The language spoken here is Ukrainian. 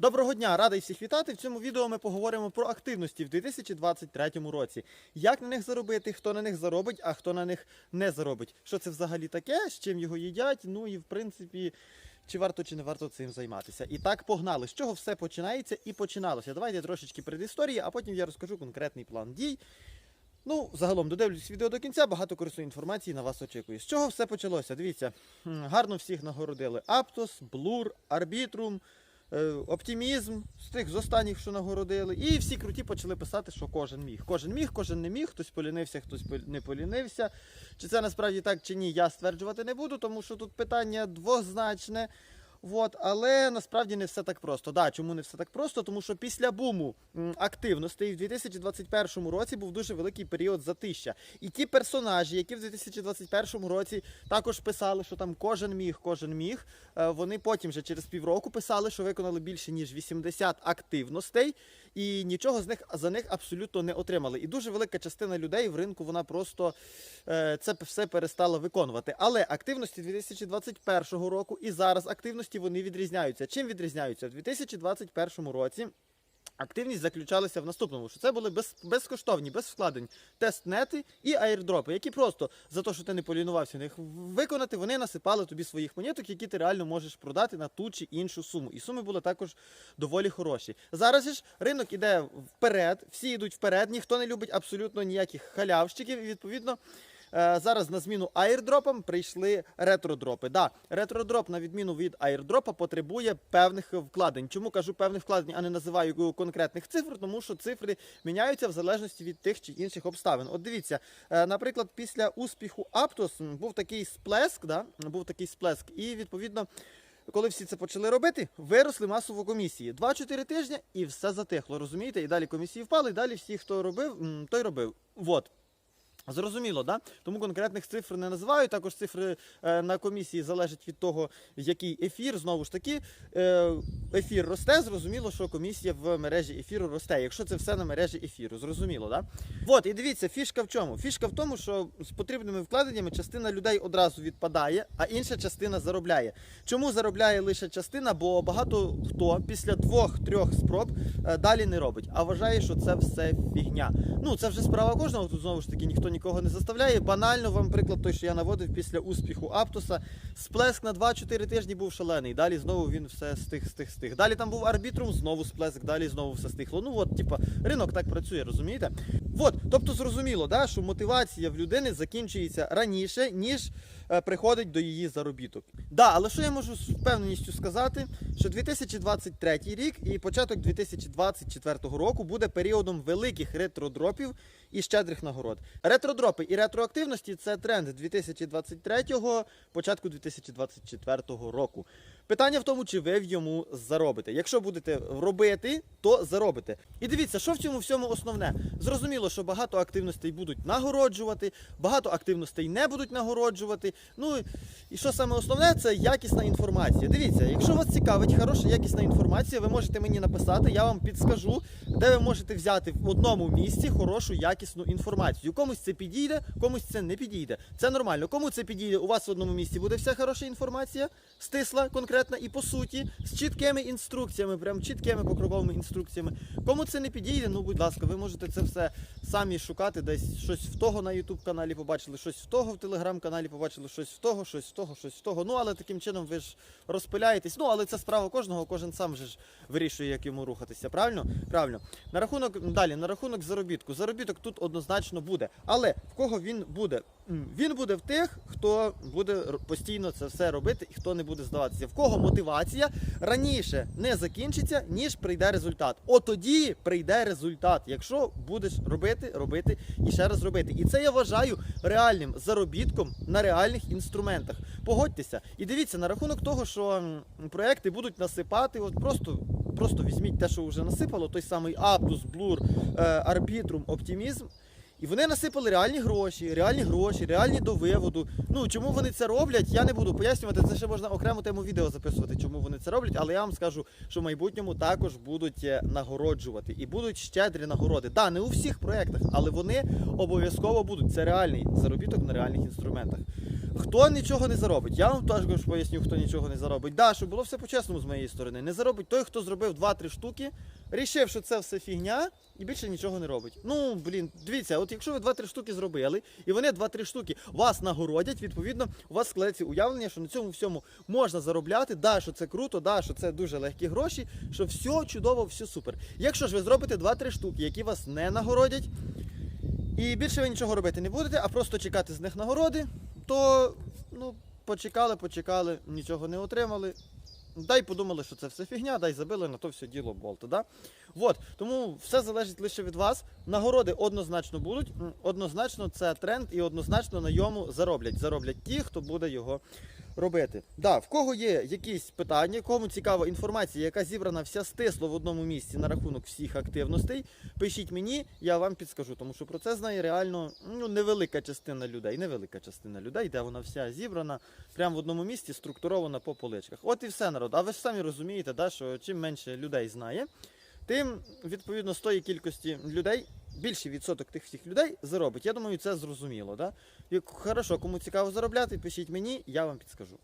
Доброго дня, радий всіх вітати. В цьому відео ми поговоримо про активності в 2023 році. Як на них заробити, хто на них заробить, а хто на них не заробить. Що це взагалі таке, з чим його їдять, ну і в принципі. Чи варто чи не варто цим займатися? І так погнали. З чого все починається і починалося? Давайте трошечки предісторії, а потім я розкажу конкретний план дій. Ну, загалом додивлюсь відео до кінця, багато корисної інформації на вас очікую. З чого все почалося? Дивіться, гарно всіх нагородили. Аптос, Блур, Арбітрум, Оптимізм, з тих з останніх, що нагородили. І всі круті почали писати, що кожен міг. Кожен міг, кожен не міг, хтось полінився, хтось не полінився. Чи це насправді так, чи ні, я стверджувати не буду, тому що тут питання двозначне. От, але насправді не все так просто. Да, чому не все так просто? Тому що після буму м, активностей в 2021 році був дуже великий період затища. І ті персонажі, які в 2021 році також писали, що там кожен міг, кожен міг, е, вони потім вже через півроку писали, що виконали більше ніж 80 активностей, і нічого з них за них абсолютно не отримали. І дуже велика частина людей в ринку вона просто е, це все перестала виконувати. Але активності 2021 року і зараз активності вони відрізняються. Чим відрізняються? В 2021 році. Активність заключалася в наступному, що це були без, безкоштовні, без вкладень тестнети і аірдропи, які просто за те, що ти не полінувався їх виконати, вони насипали тобі своїх монеток, які ти реально можеш продати на ту чи іншу суму. І суми були також доволі хороші. Зараз ж ринок іде вперед, всі йдуть вперед, ніхто не любить абсолютно ніяких халявщиків, і відповідно. Е, Зараз на зміну аірдропам прийшли ретродропи. Да, ретродроп, на відміну від аірдропа, потребує певних вкладень. Чому кажу певних вкладень, а не називаю конкретних цифр, тому що цифри міняються в залежності від тих чи інших обставин. От дивіться, е, наприклад, після успіху Aptos був такий сплеск, да, був такий сплеск, і відповідно. Коли всі це почали робити, виросли масово комісії. 2-4 тижні і все затихло, розумієте? І далі комісії впали, і далі всі, хто робив, той робив. Вот. Зрозуміло, да? Тому конкретних цифр не називаю. Також цифри е, на комісії залежать від того, який ефір. Знову ж таки, е, ефір росте, зрозуміло, що комісія в мережі ефіру росте. Якщо це все на мережі ефіру, зрозуміло, да? От, і дивіться, фішка в чому? Фішка в тому, що з потрібними вкладеннями частина людей одразу відпадає, а інша частина заробляє. Чому заробляє лише частина? Бо багато хто після двох-трьох спроб е, далі не робить, а вважає, що це все фігня. Ну, це вже справа кожного. Тут знову ж таки ніхто нікого не заставляє. Банально вам приклад той, що я наводив після успіху Аптуса. Сплеск на 2-4 тижні був шалений. Далі знову він все стих, стих, стих. Далі там був арбітрум, знову сплеск, далі знову все стихло. Ну от, типа, ринок так працює, розумієте? От, тобто зрозуміло, да, що мотивація в людини закінчується раніше, ніж приходить до її заробіток. Да, але що я можу з впевненістю сказати, що 2023 рік і початок 2024 року буде періодом великих ретродропів і щедрих нагород. Ретродропи і ретроактивності це тренд 2023-го, початку 2024 року. Питання в тому, чи ви в йому заробите. Якщо будете робити, то заробите. І дивіться, що в цьому всьому основне. Зрозуміло, що багато активностей будуть нагороджувати, багато активностей не будуть нагороджувати. Ну і що саме основне, це якісна інформація. Дивіться, якщо вас цікавить хороша якісна інформація, ви можете мені написати, я вам підскажу, де ви можете взяти в одному місці хорошу якісну інформацію. Комусь це підійде, комусь це не підійде. Це нормально. Кому це підійде? У вас в одному місці буде вся хороша інформація, стисла, конкретна і по суті, з чіткими інструкціями, прям чіткими покроковими інструкціями. Кому це не підійде, ну будь ласка, ви можете це все самі шукати, десь щось в того на YouTube каналі побачили, щось в того в телеграм-каналі побачили, щось в того, щось в того, щось в того. Ну але таким чином ви ж розпиляєтесь. Ну але це справа кожного, кожен сам же ж вирішує, як йому рухатися. Правильно? Правильно. На рахунок далі, на рахунок заробітку. Заробіток тут однозначно буде. Але в кого він буде? Він буде в тих, хто буде постійно це все робити і хто не буде здаватися. В кого мотивація раніше не закінчиться, ніж прийде результат. От тоді прийде результат, якщо будеш робити, робити і ще раз робити. І це я вважаю реальним заробітком на реальних інструментах. Погодьтеся і дивіться на рахунок того, що проекти будуть насипати. От просто, просто візьміть те, що вже насипало, той самий Blur, е, Arbitrum, Optimism. І вони насипали реальні гроші, реальні гроші, реальні до виводу. Ну чому вони це роблять, я не буду пояснювати. Це ще можна окрему тему відео записувати, чому вони це роблять. Але я вам скажу, що в майбутньому також будуть е, нагороджувати і будуть щедрі нагороди. Да, не у всіх проєктах, але вони обов'язково будуть. Це реальний заробіток на реальних інструментах. Хто нічого не заробить, я вам також поясню, хто нічого не заробить. Да, щоб було все по-чесному з моєї сторони. Не заробить той, хто зробив 2-3 штуки, рішив, що це все фігня, і більше нічого не робить. Ну, блін, дивіться, от якщо ви 2-3 штуки зробили, і вони 2-3 штуки вас нагородять, відповідно, у вас складеться уявлення, що на цьому всьому можна заробляти, да, що це круто, да, що це дуже легкі гроші, що все чудово, все супер. Якщо ж ви зробите 2-3 штуки, які вас не нагородять, і більше ви нічого робити не будете, а просто чекати з них нагороди, то ну, почекали, почекали, нічого не отримали. Дай подумали, що це все фігня, дай забили на то все діло Болт. Да? От, тому все залежить лише від вас. Нагороди однозначно будуть. Однозначно це тренд і однозначно на йому зароблять. Зароблять ті, хто буде його робити. Да, в кого є якісь питання, кому цікава інформація, яка зібрана вся стисло в одному місці на рахунок всіх активностей, пишіть мені, я вам підскажу, тому що про це знає реально ну, невелика частина людей. Невелика частина людей, де вона вся зібрана прямо в одному місці, структурована по поличках. От і все народ. А ви ж самі розумієте, да, що чим менше людей знає, тим відповідно з тої кількості людей. Більший відсоток тих всіх людей заробить. Я думаю, це зрозуміло. Да? Як хорошо, кому цікаво заробляти, пишіть мені, я вам підскажу.